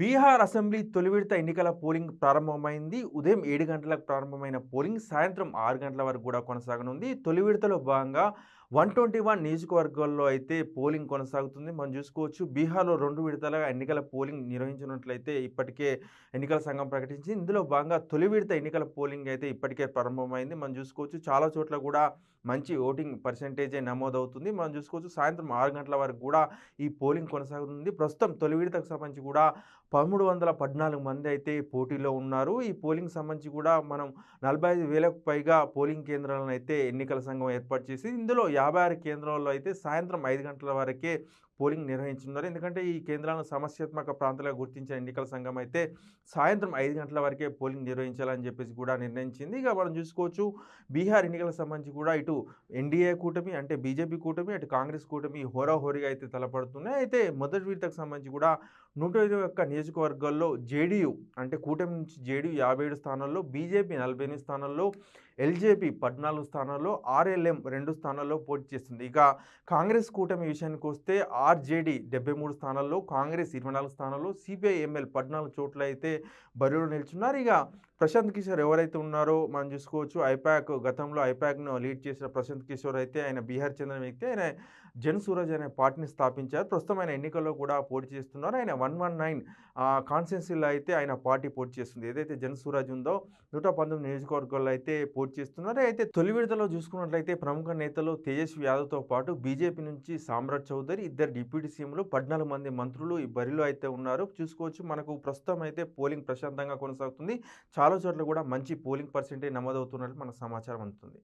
Bihar assembly తొలి విడత ఎన్నికల పోలింగ్ ప్రారంభమైంది. ఉదయం ఏడు గంటలకు ప్రారంభమైన పోలింగ్ సాయంత్రం ఆరు గంటల వరకు కూడా కొనసాగనుంది. తొలి విడతలో భాగంగా వన్ ట్వంటీ వన్ నియోజకవర్గాల్లో అయితే పోలింగ్ కొనసాగుతుంది. మనం చూసుకోవచ్చు బీహార్లో రెండు విడతలుగా ఎన్నికల పోలింగ్ నిర్వహించినట్లయితే ఇప్పటికే ఎన్నికల సంఘం ప్రకటించింది. ఇందులో భాగంగా తొలి విడత ఎన్నికల పోలింగ్ అయితే ఇప్పటికే ప్రారంభమైంది. మనం చూసుకోవచ్చు చాలా చోట్ల కూడా మంచి ఓటింగ్ పర్సంటేజే నమోదవుతుంది. మనం చూసుకోవచ్చు సాయంత్రం ఆరు గంటల వరకు కూడా ఈ పోలింగ్ కొనసాగుతుంది. ప్రస్తుతం తొలి విడతకు సంబంధించి కూడా పదమూడు వందల పద్నాలుగు మంది అయితే పోటీలో ఉన్నారు. ఈ పోలింగ్ సంబంధించి కూడా మనం నలభై ఐదు వేలకు పైగా పోలింగ్ కేంద్రాలను అయితే ఎన్నికల సంఘం ఏర్పాటు చేసి ఇందులో యాభై ఆరు కేంద్రాల్లో అయితే సాయంత్రం ఐదు గంటల వరకే పోలింగ్ నిర్వహించున్నారు ఎందుకంటే ఈ కేంద్రాలను సమస్యాత్మక ప్రాంతాలుగా గుర్తించిన ఎన్నికల సంఘం అయితే సాయంత్రం ఐదు గంటల వరకే పోలింగ్ నిర్వహించాలని చెప్పేసి కూడా నిర్ణయించింది. ఇక మనం చూసుకోవచ్చు బీహార్ ఎన్నికలకు సంబంధించి కూడా ఇటు ఎన్డీఏ కూటమి అంటే బీజేపీ కూటమి అటు కాంగ్రెస్ కూటమి హోరాహోరీగా అయితే తలపడుతున్నాయి. అయితే మొదటి విడతకు సంబంధించి కూడా నూట ఇరవై ఒక్క నియోజకవర్గాల్లో జేడీయూ అంటే కూటమి నుంచి జేడీయూ యాభై ఏడు స్థానాల్లో బీజేపీ నలభై ఎనిమిది స్థానాల్లో ఎల్జేపీ పద్నాలుగు స్థానాల్లో ఆర్ఎల్ఎం రెండు స్థానాల్లో పోటీ చేస్తుంది. ఇక కాంగ్రెస్ కూటమి విషయానికి వస్తే ఆర్జేడీ డెబ్బై మూడు స్థానాల్లో కాంగ్రెస్ ఇరవై నాలుగు స్థానాల్లో సిపిఐ ఎంఎల్ పద్నాలుగు చోట్ల అయితే బరిలో నిల్చున్నారు. ఇక ప్రశాంత్ కిషోర్ ఎవరైతే ఉన్నారో మనం చూసుకోవచ్చు. ఐపాక్ గతంలో ఐపాక్ను లీడ్ చేసిన ప్రశాంత్ కిషోర్ అయితే ఆయన బీహార్ చెందిన వ్యక్తి. ఆయన జన్ సూరజ్ అనే పార్టీని స్థాపించారు. ప్రస్తుతం ఆయన ఎన్నికల్లో కూడా పోటీ చేస్తున్నారు. ఆయన వన్ వన్ నైన్ కాన్స్టిట్యున్సీలో అయితే ఆయన పార్టీ పోటీ చేస్తుంది. ఏదైతే జన్ సూరజ్ ఉందో నూట పంతొమ్మిది నియోజకవర్గాల్లో అయితే పోటీ చేస్తున్నారు. అయితే తొలి విడతలో చూసుకున్నట్లయితే ప్రముఖ నేతలు తేజస్వి యాదవ్తో పాటు బీజేపీ నుంచి సామ్రాజ్ చౌదరి ఇద్దరు డిప్యూటీ సీఎంలు పద్నాలుగు మంది మంత్రులు ఈ బరిలో అయితే ఉన్నారు. చూసుకోవచ్చు. మనకు ప్రస్తుతం అయితే పోలింగ్ ప్రశాంతంగా కొనసాగుతుంది. చాలా చాలా చోట్ల కూడా మంచి పోలింగ్ పర్సెంటేజ్ నమోదవుతున్నట్లు మనకు సమాచారం అందుతుంది.